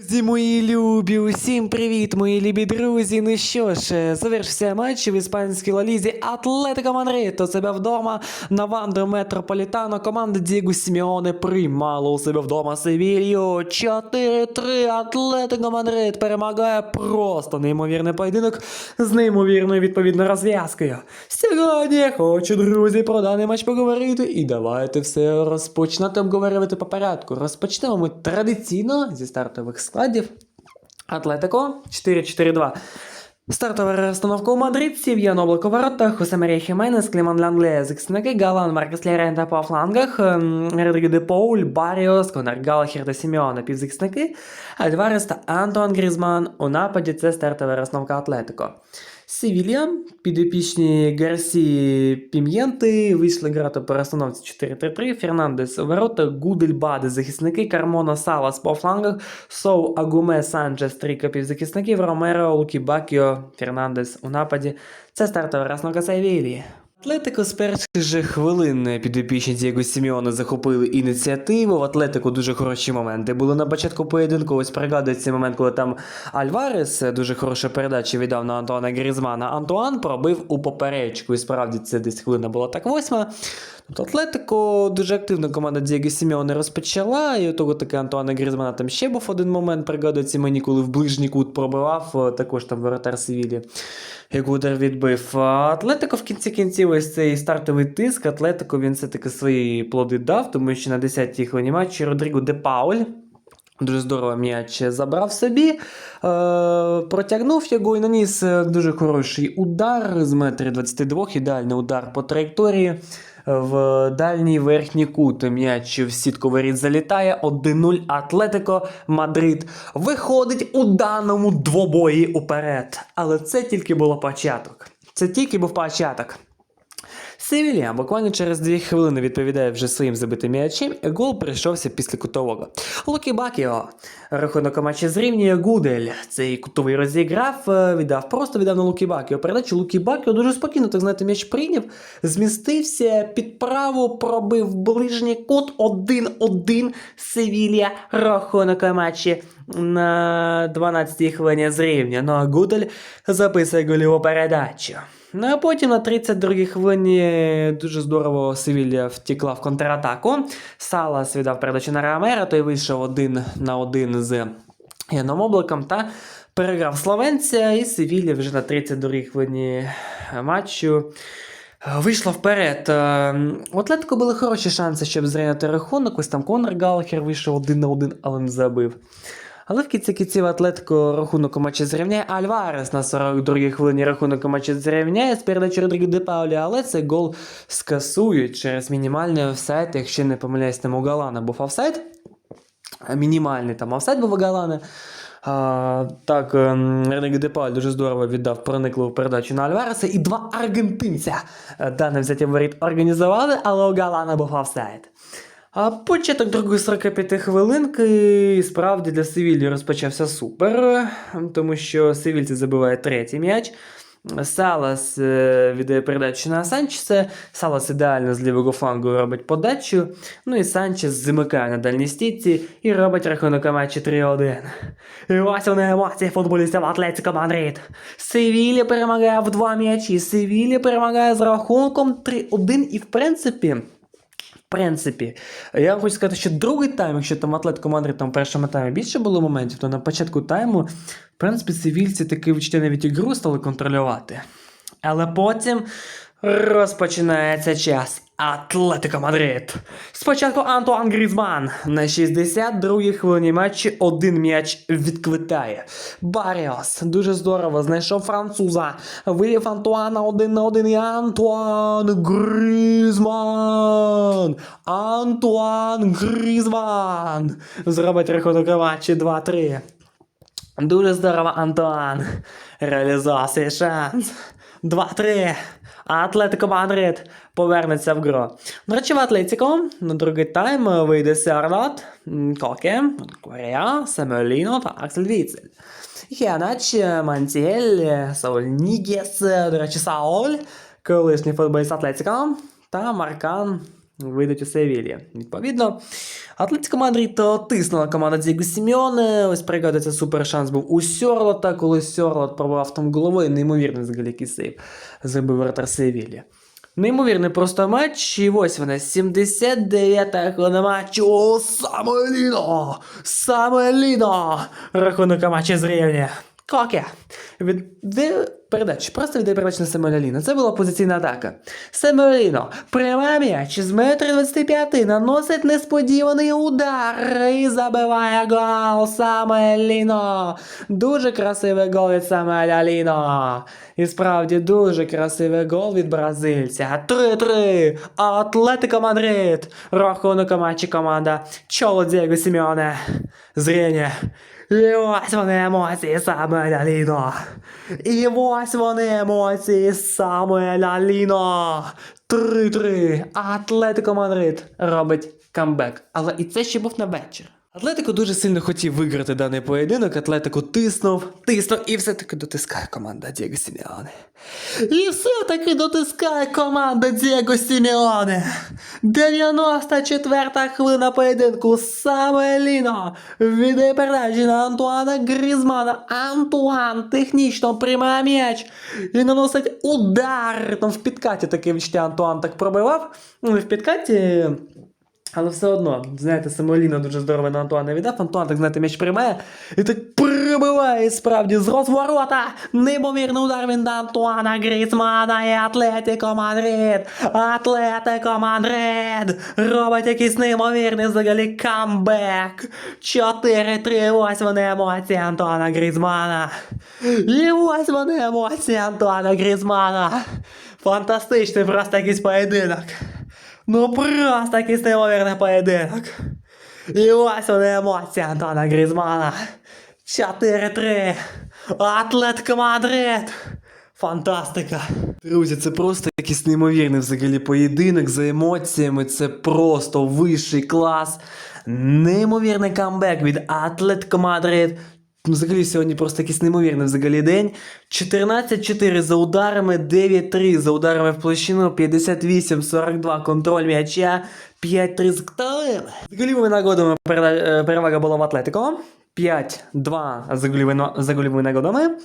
Друзі, мої любі, усім привіт, мої любі друзі. Ну що ж, е, завершився матч в іспанській лалізі Атлетико Мадрид у себе вдома на Вандо Метрополітано. Команда Дієго Сімеоне приймала у себе вдома Севілью. 4-3 Атлетико Мадрид перемагає просто неймовірний поєдинок з неймовірною відповідно розв'язкою. Сьогодні я хочу, друзі, про даний матч поговорити. І давайте все розпочнати обговорювати по порядку. Розпочнемо ми традиційно зі стартових складів. Атлетико 4-4-2. Стартова розстановка у Мадридці, Ян Облако в воротах, Хосе Марія Хіменес, Кліман Лангле, зіксники, Галан, Маркес Лерента по флангах, ем, Родриго де Поуль, Баріос, Конар Галахер та Сімеона півзахисники, Альварес та Антон Грізман у нападі це стартова розстановка Атлетико. Севілья, підопічні Гарсі Пім'єнти, вийшли грати по розстановці 4-3-3, Фернандес ворота, Гудель Баде захисники, Кармона Салас по флангах, Соу Агуме Санджес, трійка півзахисників, Ромеро, Лукі Бакіо, Фернандес у нападі. Це стартова розновка Севілії. Атлетико з перших же хвилин підопічні Дієго Сімеона захопили ініціативу. В Атлетико дуже хороші моменти були на початку поєдинку. Ось пригадується момент, коли там Альварес дуже хорошу передачу віддав на Антуана Грізмана. Антуан пробив у поперечку. І справді це десь хвилина була так восьма. Тобто Атлетико дуже активно команда Дієго Сімеоне розпочала. І того таки Антуана Грізмана там ще був один момент. Пригадується мені, коли в ближній кут пробивав, також там воротар Севілі. Як удар відбив. Атлетико в кінці кінців ось цей стартовий тиск. Атлетико він все-таки свої плоди дав, тому що на 10-й хвилині матчі Родріго де Пауль. Дуже здорово м'яч забрав собі, е, протягнув його і наніс е, дуже хороший удар з метри 22, ідеальний удар по траєкторії. В дальній верхній кут м'яч в сітку воріт залітає 1-0 Атлетико Мадрид виходить у даному двобої уперед. Але це тільки було початок. Це тільки був початок. Севілія буквально через дві хвилини відповідає вже своїм забитим м'ячем, і гол прийшовся після кутового. Лукі Бакіо. Рахунок у матчі зрівнює Гудель. Цей кутовий розіграв, е, віддав, просто віддав на Лукі Бакіо. Передачу Лукі Бакіо дуже спокійно, так знаєте, м'яч прийняв, змістився під праву, пробив ближній кут 1-1 Севілія. Рахунок у матчі на 12-й хвилині зрівнює. Ну а Гудель записує гольову передачу. Ну а потім на 32-й хвилині дуже здорово Севілля втекла в контратаку. Салас віддав передачу на Рамера, той вийшов один на один з Яном Облаком та переграв словенця, і Севілля вже на 32-й хвилині матчу. Вийшла вперед. Е, У Атлетико були хороші шанси, щоб зрівняти рахунок. Ось там Конор Галахер вийшов один на один, але не забив. Але в кінці кінців Атлетико рахунок у матчі зрівняє. Альварес на 42-й хвилині рахунок у матчі зрівняє з передачі Родріго де Паулі, але цей гол скасують через мінімальний офсайд, якщо не помиляюсь, там у Галана був офсайд. Мінімальний там офсайд був у Галана. А, так, ем, Родріго де Пауль дуже здорово віддав проникливу передачу на Альвареса, і два аргентинця е, дане взяття воріт організували, але у Галана був офсайд. А початок другої 45 хвилинки справді для Севілі розпочався супер, тому що Севільці забиває третій м'яч. Салас е, віддає передачу на Санчеса. Салас ідеально з лівого флангу робить подачу. Ну і Санчес замикає на дальній стійці і робить рахунок матчі 3-1. І ось вони емоції футболістів Атлетико Мадрид. Севілля перемагає в два м'ячі. Севілля перемагає з рахунком 3-1 і в принципі. Принципі, я хочу сказати, що другий тайм, якщо там Атлетико Мадрид там в першому таймі більше було моментів, то на початку тайму, в принципі, цивільці таки відчуття навіть ігру стали контролювати. Але потім розпочинається час. Атлетико Мадрид. Спочатку Антуан Грізман на 62-й хвилині матчі один м'яч відквитає. Баріос дуже здорово знайшов француза. Вивів Антуана один на один і Антуан Грізман. Антуан Грізман. Зробить рахунок матчі 2-3. Дуже здорово, Антуан. Реалізував свій шанс. 2-3. Атлетико Мадрид повернеться в гру. До речі, в Атлетико на другий тайм вийде Серлат, Коке, Корея, Семеліно та Аксель Віцель. Хіанач, Мантіель, Сауль Нігес, до речі, Сауль, колишній футболіст Атлетико, та Маркан вийдуть у Севілі. Відповідно, Атлетико Мадрид тиснула команда Діго Сімеоне. Ось пригадується, супер шанс був у Сьорлота, коли Сьорлот пробував там головою. Неймовірний взагалі який сейв зробив вратар Севілі. Неймовірний просто матч, і ось вона, 79-та хвилина матчу. Самеліно! Самеліно! Рахунок матчі зрівнює. Коке. Від передач, просто від передач на Семеліна. Це була позиційна атака. Семеліно пряма м'яч з метра 25 наносить несподіваний удар і забиває гол Самеліно. Дуже красивий гол від Самеліно. І справді дуже красивий гол від бразильця. 3-3. Атлетико Мадрид. Рахунок матчі команда Чоло Дієго Сімеоне. Зріння. І ось вони емоції Самуеля І ось вони емоції Самуеля Ліно. 3-3. Атлетико Мадрид робить камбек. Але і це ще був на вечір. Атлетико дуже сильно хотів виграти даний поєдинок. Атлетико тиснув, тиснув і все-таки дотискає команда Дієго Сімеоне. І все-таки дотискає команда Дієго Сімеоне. 94-та хвилина поєдинку. Саме Ліно віддає передачі на Антуана Грізмана. Антуан технічно приймає м'яч і наносить удар. Там в підкаті таке відчуття Антуан так пробивав. Ну, в підкаті. Але все одно, знаєте, Самоліна дуже здорово на Антуана віддав. Антуан, так знаєте, м'яч приймає і так прибиває справді з розворота. Неймовірний удар він на Антуана Грізмана і Атлетико Мадрид. Атлетико Мадрид робить якийсь неймовірний взагалі камбек. 4-3, ось вони емоції Антуана Грізмана. І ось вони емоції Антуана Грізмана. Фантастичний просто якийсь поєдинок. Ну просто якийсь неймовірний поєдинок. І ось вони емоції Антона Грізмана. 4-3. Атлетико Мадрид. Фантастика. Друзі, це просто якийсь неймовірний взагалі поєдинок за емоціями. Це просто вищий клас. Неймовірний камбек від Атлетико Мадрид. Ну, Взагалі сьогодні просто якийсь неймовірний взагалі день. 14-4 за ударами, 9-3 за ударами в площину, 58-42 контроль м'яча, 5-3 з кталем. З голівими нагодами е, перевага була в Атлетико. 5-2 за голівими, нагодами.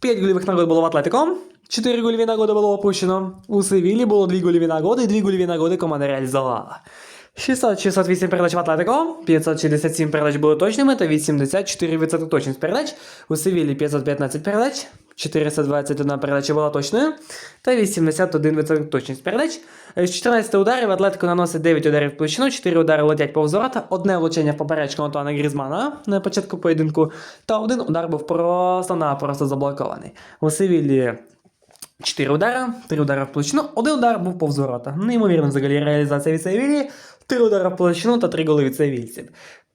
5 гольових нагод було в Атлетико. 4 гольові нагоди було опущено. У Севілі було 2 гольові нагоди і 2 гольові нагоди команда реалізувала. 668 передач в Атлетико, 567 передач були точними та 84% точність передач. У Севілі 515 передач, 421 передача була точною та 81% точність передач. З 14 ударів Атлетико наносить 9 ударів в площину, 4 удари летять повз ворота, одне влучення в поперечку Антуана Грізмана на початку поєдинку, та один удар був просто-напросто заблокований. У Севілі 4 удари, 3 удари в площину, один удар був повз ворота. Неймовірна взагалі реалізація від Севілі, 3 удари в площину та 3 голи від севільців.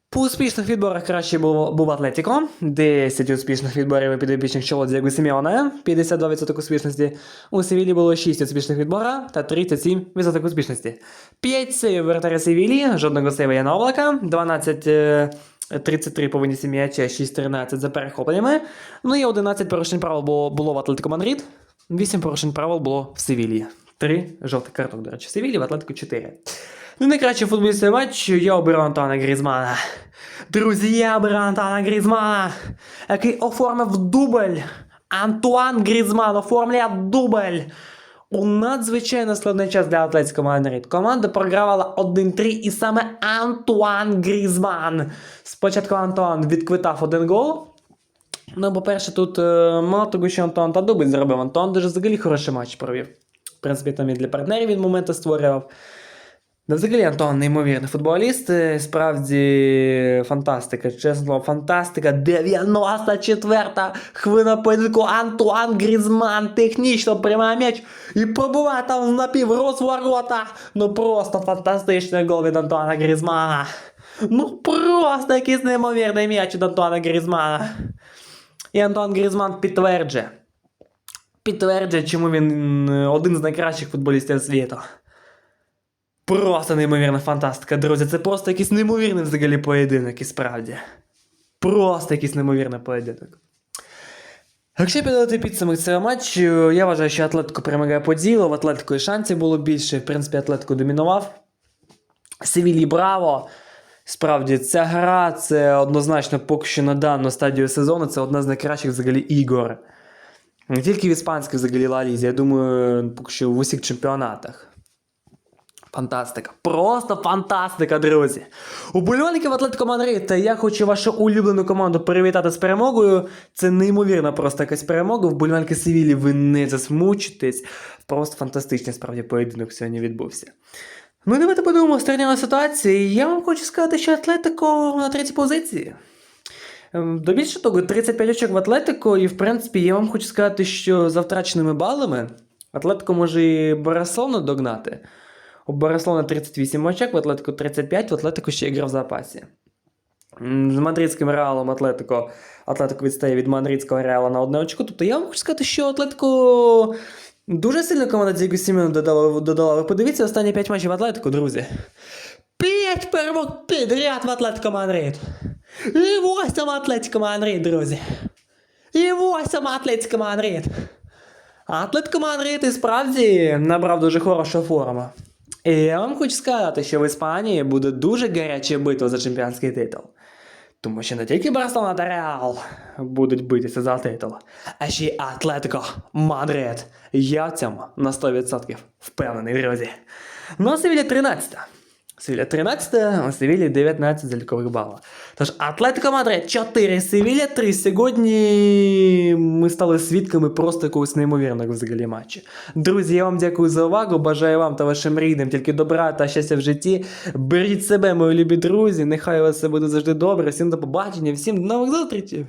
По успішних відборах краще був, був Атлетіко, 10 успішних відборів і підопічних чоло Дієго Сімеона, 52% успішності. У Севілі було 6 успішних відбора та 37% успішності. 5 сейвів вратаря Севілі, жодного сейва Яна Облака, 12 е, 33 по винісі м'яча, 6-13 за перехопленнями. Ну і 11 порушень правил було, було в Атлетико Мадрид, 8 порушень правил було в Севілі. 3 жовтих карток, до речі, в Севілі, в Атлетико 4. Ну, найкращий футболістський матч я оберу Антона Грізмана. Друзі, я оберу Антона Грізмана, який оформив дубль. Антуан Грізман оформляє дубль. У надзвичайно складний час для Атлетико Мадрид. Команда програвала 1-3 і саме Антуан Грізман. Спочатку Антуан відквитав один гол. Ну, по-перше, тут е, мало того, що Антуан та дубль зробив. Антуан дуже взагалі хороший матч провів. В принципі, там і для партнерів він моменти створював. Взагалі Антон неймовірний футболіст, е, справді фантастика, чесно, фантастика. 94-та хвилина поєдинку Антуан Грізман технічно приймає м'яч і пробуває там напів розворота. Ну просто фантастичний гол від Антуана Грізмана. Ну просто якийсь неймовірний м'яч від Антуана Грізмана. І Антуан Грізман підтверджує. Підтверджує, чому він е, один з найкращих футболістів світу. Просто неймовірна фантастика, друзі. Це просто якийсь неймовірний взагалі поєдинок, і справді. Просто якийсь неймовірний поєдинок. Якщо підводити підсумок цього матчу, я вважаю, що Атлетико перемагає по ділу, в Атлетико і шансів було більше. В принципі, Атлетико домінував. Севілі Браво. Справді, ця гра це однозначно поки що на дану стадію сезону. Це одна з найкращих взагалі ігор. Не тільки в іспанській взагалі Ла Лізі, я думаю, поки що в усіх чемпіонатах. Фантастика. Просто фантастика, друзі. Уболівальників Атлетико Мадрид, та я хочу вашу улюблену команду привітати з перемогою. Це неймовірна просто якась перемога. Вболівальники Севілі, ви не засмучитесь. Просто фантастичний справді поєдинок сьогодні відбувся. Ну, давайте подивимося стрільну ситуацію. Я вам хочу сказати, що Атлетико на третій позиції. Ем, До більше того, 35 очок в Атлетико, і в принципі я вам хочу сказати, що за втраченими балами Атлетико може і Барселону догнати. У Барселони 38 очок, в Атлетико 35, в Атлетико ще гра в запасі. З мадридським реалом Атлетико, Атлетико відстає від мадридського реала на одне очко. Тобто я вам хочу сказати, що Атлетико дуже сильно команда Діго Сімеона додала, додала. Ви подивіться останні 5 матчів Атлетико, друзі. 5 перемог підряд в Атлетико Мадрид. І восьма Атлетико Мадрид, друзі. І восьма Атлетико Мадрид. Атлетико Мадрид і справді набрав дуже хорошу форму. І я вам хочу сказати, що в Іспанії буде дуже гаряча битва за чемпіонський титул. Тому що не тільки Барселона та Реал будуть битися за титул, а ще й Атлетико Мадрид. Я в цьому на 100% впевнений, друзі. Ну а Севілля 13. Севілля 13, а Севілі 19 залікових балів. Тож Атлетико Мадрид 4, Севілля 3. Сьогодні ми стали свідками просто якогось неймовірного взагалі матчу. Друзі, я вам дякую за увагу. Бажаю вам та вашим рідним тільки добра та щастя в житті. Беріть себе, мої любі друзі. Нехай у вас все буде завжди добре. Всім до побачення, всім до нових зустрічей.